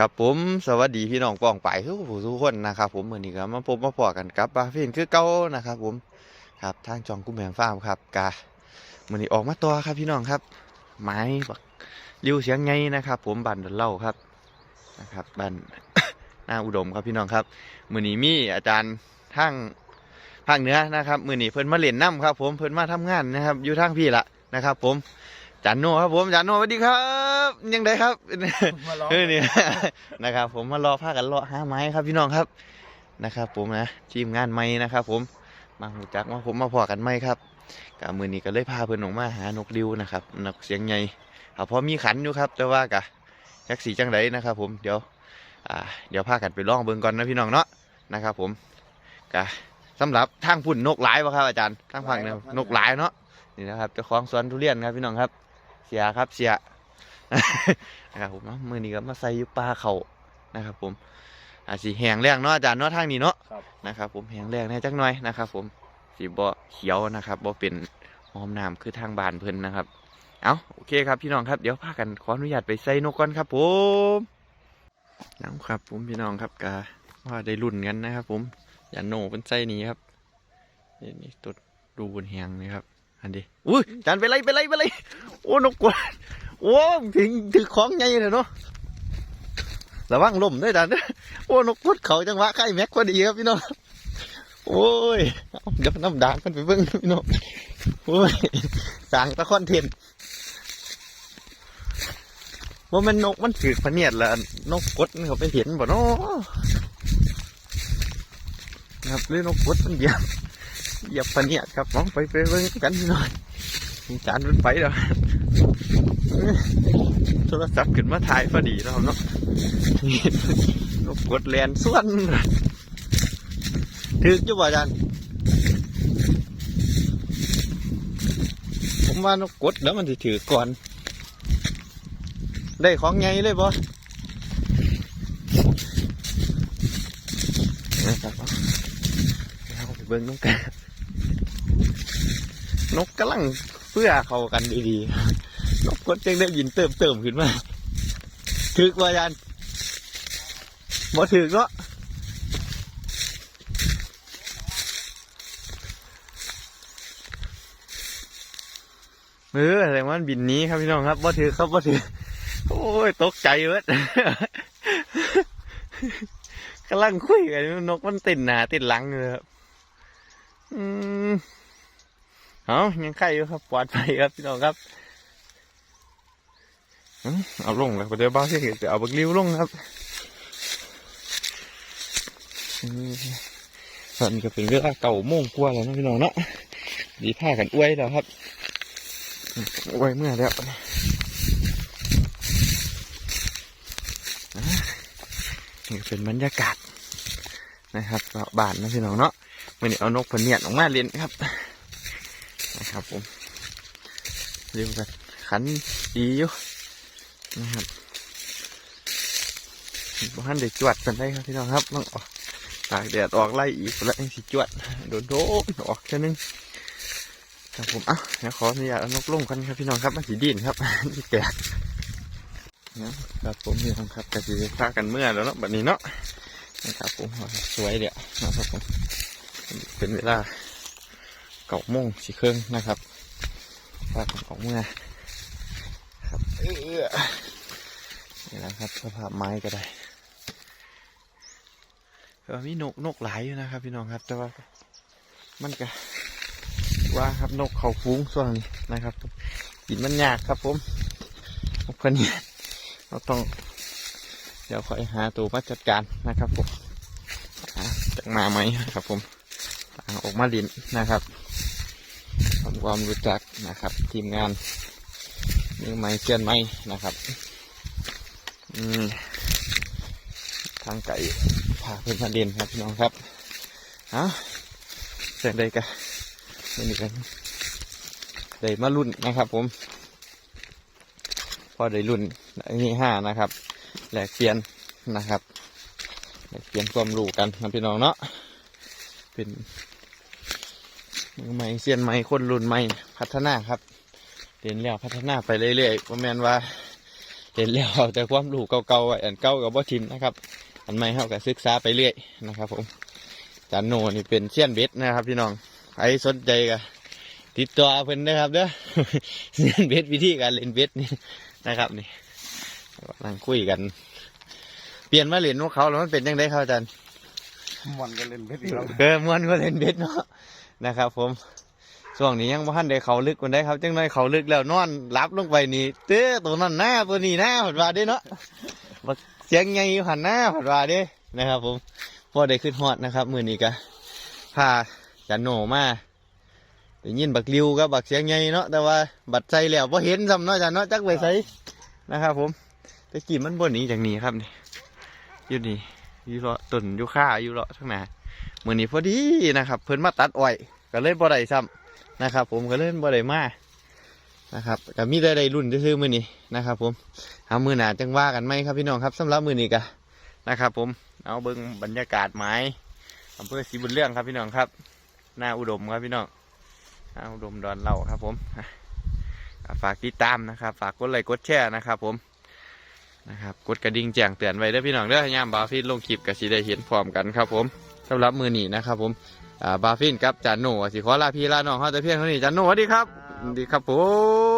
ครับผมสวัสดีพี่น้องปองไปทุกผู้ทุกคนนะครับผมเหมือนี้ก็มาพบมาพอกันกับบาฟินคือเก่านะครับผมครับทางจองกุ้งแมงฟาร์มครับกาเหมือนนี้ออกมาตัวครับพี่น้องครับ ไม้บักริ้วเสียงไงนะครับ ผมบันดอนเล่าครับนะครับบันหน้าอุดมครับพี่น้องครับมือนี้มีอาจารย์ทางภาคเหนือนะครับ มือนี้เพิ่นมาเล่นน้ำครับ ผมเพิ่นมาทำงานนะครับ อยู่ทางพี่ละนะครับ ผมจานโนครับผมจานโนสวัสดีครับ ยังไงครับมาร้องเออเนี่ยนะครับ ผมมารอพากันรอหาไม้ครับพี่น้องครับนะครับ ผมนะทีมงานไม้นะครับ ผมมาหูจักมาผมมาพอกันไม้ครับกับมือนี้ก็เลยพาเพื่อนออกมาหานกริ้วนะครับนกเสียงใหญ่เอาพอมีขันอยู่ครับ แต่ว่ากะจักสีจังไดนะครับ ผมเดี๋ยวอ่าเดี๋ยวพากันไปล่องเบิ่งก่อนนะพี่น้องเนาะนะครับ ผมกะสำหรับทางพุ่นนกหลายวะครับอาจารย์ทางฝั่งเนี่ยนกหลายเนาะนี่นะครับเจ้าของสวนทุเรียนครับพี่น้องครับ เสียครับเสีย นะครับผมเนาะมือนี้ก็มาใส่อยุปลาเขานะครับผมอาจสีแหงแรงเนาะอาจารย์เนาะทางนี้เนาะครับนะครับ ผมแหงแรงแน่จักหน่อยนะครับ ผมสีบ่เขียวนะครับบ่เป็นหอมน้ำคือทางบานเพิ่นนะครับ เอาโอเคครับพี่น้องครับเดี๋ยวพากันขออนุญาตไปใส่นกก่อนครับ ผมน้ำครับ ผมพี่น้องครับกาว่าได้รุ่นกันนะครับ ผมอย่าโหนเป็นไส้นี้ครับนี่นี่ตัวดูบนแหงนี่ครับ อันนี้อุ้ยอาจารย์ไปเลยไปเลยไปเลยโอ้นกกวาด โอ้ถึงถึงของใหญ่เลยเนาะระวังลมด้วยดันโอ้นกพุดเขาจังหวะใกล้แม็กพอดีครับพี่น้องโอ้ยเดี๋ยวน้ำด่างกันไปเบิ้งพี่น้องโอ้ยสั่งตะคอนเทนว่ามันนกมันถือพเนียดละนกกดเขาไปเห็นบ่เนาะครับหรือนกกดมันเหยียบเหยียบพเนียดครับมองไปไปเบิ้งกันพี่น้องจานมันไปแล้ว โทรศัพท์ขึ้นมาถ่ายพอดีแล้วเนาะนกกดแลนส่วนถืออยู่บ่อาจารย์ผมว่านกกดแล้วมันจะถือก่อน ได้ของไงเลยบ่นะครับเอาไปเบิ่งนกกัน นกกำลังเพื่อเขากันดีๆ กกดจังได้ยินเติมเติมขึ้นมาถึกว่ายันบ่ถึกเนาะเออแสดงว่าบินนี้ครับพี่น้องครับบ่ถือครับบ่ถือโอ้ยตกใจเว้ยกำลังคุยกันนกมันติดหนาติดหลังเลยครับอืมเอายังไข่อยู่ครับปลอดภัยครับพี่น้องครับ เอาลงแล้วเดี๋ยวบ้าเสียจะเอาบักลิ้วลงครับตอนนี้ก็เป็นเวลาเก่าโมงกว่าแล้วนะพี่น้องเนาะดีผ้ากันอวยแล้วครับอืมอวยเมื่อแล้วนี่เป็นบรรยากาศนะครับรอบบ้านนะพี่น้องเนาะมื่อนี้เอานกพะเนียดออกมาเรียนครับนะครับผมเรียกกันขันดีอยู่ นะครับบ้านเด็กจวดกันได้ครับพี่น้องครับต้องออกตากแดดออกไล่อีกแล้วยังสิจวดโดนโดนออกแค่นึงครับผมอะเดี๋ยวขออนุญาตเอานกลงกันครับพี่น้องครับมาสีดินครับที่แกนะครับผมพี่น้องครับกะจะพากันเมื่อแล้วเนาะแบบนี้เนาะนะครับผมสวยเดี๋ยวนะครับผมเป็นเวลาเก้าโมงสี่ครึ่งนะครับพากันออกเมื่อ นี่แหละครับสภาพไม้ก็ได้ก็มีนกนกหลายอยู่นะครับ พี่น้องครับ แต่ว่ามันก็ว่าครับนกเขาฟุ้งส่วนนี้นะครับกินมันยากครับผมนกคนนี้เราต้อง เดี๋ยวคอยหาตัวมาจัดการนะครับผมจากมาไหมครับผมต่างออกมาลินนะครับทำความรู้จักนะครับ ทีมงาน มือไม้เกินไม้นะครับอืมทางไก่พาเพื่อนมาเด่นครับพี่น้องครับเอาเสร็จเลยกันนี่กันได้มารุ่นนะครับ ผม พอได้รุ่นอันนี้ห้านะครับแหลกเปลี่ยนนะครับแหลกเปลี่ยนความรู้กันนะพี่น้องเนาะเป็นมือไม้เซียนไม้คนรุ่นใหม่พัฒนาครับ เรียนแล้วพัฒนาไปเรื่อยๆประมาณว่าเห็นแล้วเอาแต่ความรู้เก่าๆไว้อันเก่ากับบ่ทิมนะครับ อันใหม่เฮาก็ศึกษาไปเรื่อยนะครับ ผมอาจารย์โนนี่เป็นเซียนเบ็ดนะครับ พี่น้องใครสนใจก็ติดต่อเพิ่นนะครับเด้อเซียนเบ็ดวิธีการเล่นเบ็ดนี่นะครับนี่นั่งคุยกัน เปลี่ยนมาเล่นนกเขาแล้วมันเป็นยังไงครับอาจารย์มันก็เล่นเพชรอีกแล้วเกิมวนก็เล่นเบ็ดเนาะนะครับ ผม ช่วงนี้ยังบ่ทันได้เขาลึกกว่าได้ครับจังน้อยเขาลึกแล้วนอนรับลงไปนี่เต้อตัวนั้นหน้าตัวนี้หน้าผัดว่าเด้เนาะบักเสียงไงอยู่หันหน้าผัดว่าเด้นะครับ ผมพอได้ขึ้นฮอดนะครับมือนี้ก็พาจันโหนมาได้ยินบักลิวกับบักเสียงไงเนาะแต่ว่าบัดใจแล้วพอเห็นซ้ำเนาะจันเนาะจักไปใส่นะครับ ผมแต่กี่มันบนนี้จากนี้ครับนี่อยู่นี่อยู่เลาะต้นอยู่ข้าอยู่เลาะทั้งหน้ามื่อนี้พอดีนะครับ เพิ่นมาตัดอ้อยก็เลยบ่ได้ซ้ำ นะครับ ผมก็เลยบ่ได้มานะครับก็มีได้ได้รุ่นซื่อมือนี้นะครับ ผมเอามือหนาจังว่ากันไหมครับพี่น้องครับสำหรับมือนี้ก็นะครับ ผมเอาเบิ่งบรรยากาศไม้อำเภอศรีบุญเรื่องครับพี่น้องครับหน้าอุดมครับพี่น้องหน้าอุดมดอนเล่าครับ ผมฝากติดตามนะครับ ฝากกดไลค์กดแชร์นะครับ ผมนะครับกดกระดิ่งแจ้งเตือนไว้ด้อพี่น้องเด้อยามบาฟินลงคลิปก็สิได้เห็นพร้อมกันครับ ผมสำหรับมือนี้นะครับ ผม บาฟินกับจานโหนสิขอลาพี่ลาน้องเขาแต่เพียงเท่านี้จานโหนสวัสดีครับสวัสดีครับผม